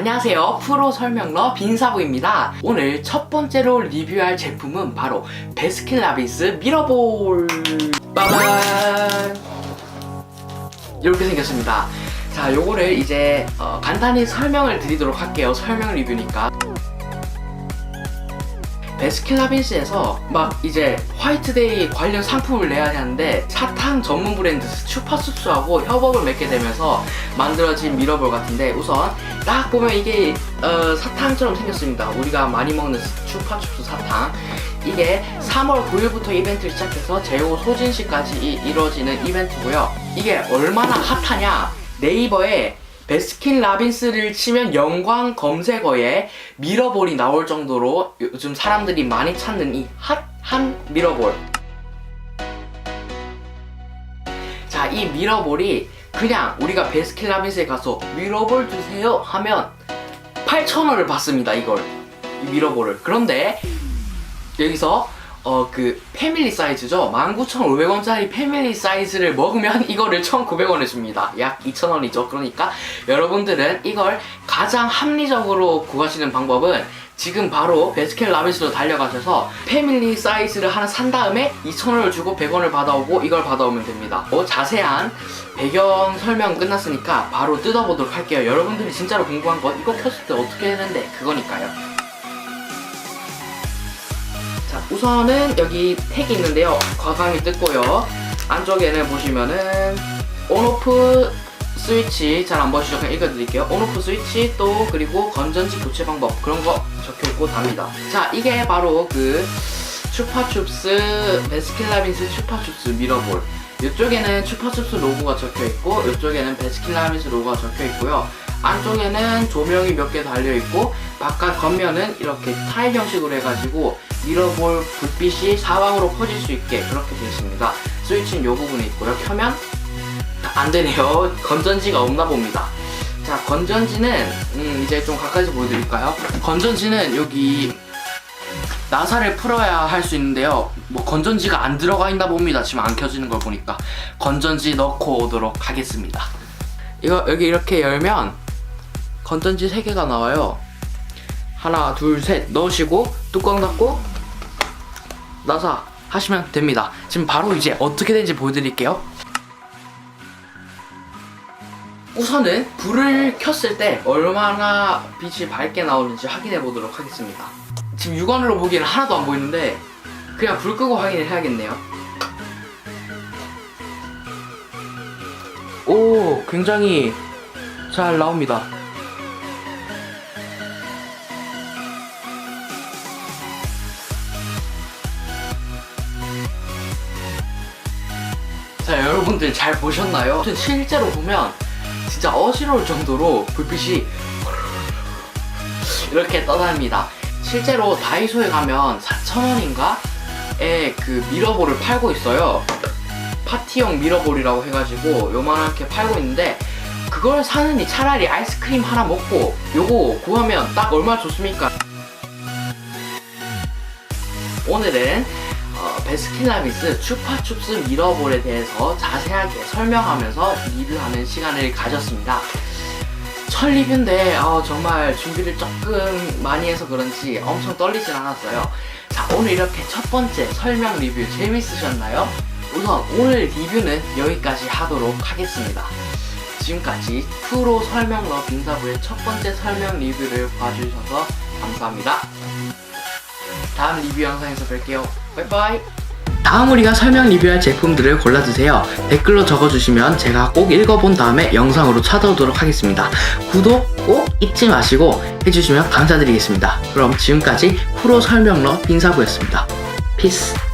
안녕하세요. 프로 설명러 빈사부입니다. 오늘 첫 번째로 리뷰할 제품은 바로 베스킨라빈스 미러볼. 빠밤. 이렇게 생겼습니다. 자, 요거를 이제 어, 간단히 설명을 드리도록 할게요. 설명 리뷰니까. 베스킨라빈스에서 막 이제 화이트데이 관련 상품을 내야 하는데 사탕 전문 브랜드 슈퍼숲스하고 협업을 맺게 되면서 만들어진 미러볼 같은데 우선 딱 보면 이게 어, 사탕처럼 생겼습니다. 우리가 많이 먹는 슈퍼숲스 사탕 이게 3월 9일부터 이벤트를 시작해서 제호 소진시까지 이- 이루어지는 이벤트고요. 이게 얼마나 핫하냐 네이버에 베스킨 라빈스를 치면 영광 검색어에 미러볼이 나올 정도로 요즘 사람들이 많이 찾는 이 핫한 미러볼. 자, 이 미러볼이 그냥 우리가 베스킨 라빈스에 가서 미러볼 주세요 하면 8,000원을 받습니다, 이걸. 이 미러볼을. 그런데 여기서 어 그 패밀리 사이즈죠? 19,500원짜리 패밀리 사이즈를 먹으면 이거를 1,900원에 줍니다. 약 2,000원이죠. 그러니까 여러분들은 이걸 가장 합리적으로 구하시는 방법은 지금 바로 베스킨 라빈스로 달려가셔서 패밀리 사이즈를 하나 산 다음에 2,000원을 주고 100원을 받아오고 이걸 받아오면 됩니다. 어, 자세한 배경 설명 끝났으니까 바로 뜯어보도록 할게요. 여러분들이 진짜로 궁금한 건 이거 켰을 때 어떻게 되는데 그거니까요 자, 우선은 여기 택이 있는데요. 과감히 뜯고요. 안쪽에는 보시면은 온오프 스위치 잘 안 보시죠? 그냥 읽어드릴게요. 온오프 스위치 또 그리고 건전지 교체 방법 그런 거 적혀있고 답니다. 자, 이게 바로 그 추파춥스 베스킨라빈스 추파춥스 미러볼. 이쪽에는 추파춥스 로고가 적혀 있고 이쪽에는 베스킨라빈스 로고가 적혀 있고요. 안쪽에는 조명이 몇 개 달려 있고 바깥 겉면은 이렇게 타일 형식으로 해가지고 미러볼 불빛이 사방으로 퍼질 수 있게 그렇게 되어 있습니다. 스위치는 이 부분에 있고요. 켜면 안 되네요. 건전지가 없나 봅니다. 자, 건전지는 음, 이제 좀 가까이서 보여드릴까요? 건전지는 여기 나사를 풀어야 할 수 있는데요. 뭐 건전지가 안 들어가 있나 봅니다. 지금 안 켜지는 걸 보니까 건전지 넣고 오도록 하겠습니다. 이거 여기 이렇게 열면 건전지 3개가 나와요. 하나, 둘, 셋 넣으시고 뚜껑 닫고 나사 하시면 됩니다. 지금 바로 이제 어떻게 되는지 보여드릴게요. 우선은 불을 켰을 때 얼마나 빛이 밝게 나오는지 확인해 보도록 하겠습니다. 지금 육안으로 보기에는 하나도 안 보이는데 그냥 불 끄고 확인을 해야겠네요. 오, 굉장히 잘 나옵니다. 여러분들 잘 보셨나요? 실제로 보면 진짜 어지러울 정도로 불빛이 이렇게 떠다닙니다. 실제로 다이소에 가면 4,000원인가에 그 미러볼을 팔고 있어요. 파티용 미러볼이라고 해가지고 요만하게 팔고 있는데 그걸 사느니 차라리 아이스크림 하나 먹고 요거 구하면 딱 얼마나 좋습니까? 오늘은 어, 베스킨라빈스 추파춥스 미러볼에 대해서 자세하게 설명하면서 리뷰하는 시간을 가졌습니다. 첫 리뷰인데 어, 정말 준비를 조금 많이 해서 그런지 엄청 떨리진 않았어요. 자 오늘 이렇게 첫 번째 설명 리뷰 재밌으셨나요? 우선 오늘 리뷰는 여기까지 하도록 하겠습니다. 지금까지 프로 설명러 빙사부의 첫 번째 설명 리뷰를 봐주셔서 감사합니다. 다음 리뷰 영상에서 뵐게요. 바이바이. 다음 우리가 설명 리뷰할 제품들을 골라주세요. 댓글로 적어주시면 제가 꼭 읽어본 다음에 영상으로 찾아오도록 하겠습니다. 구독 꼭 잊지 마시고 해주시면 감사드리겠습니다. 그럼 지금까지 프로 설명러 빈사부였습니다. 피스.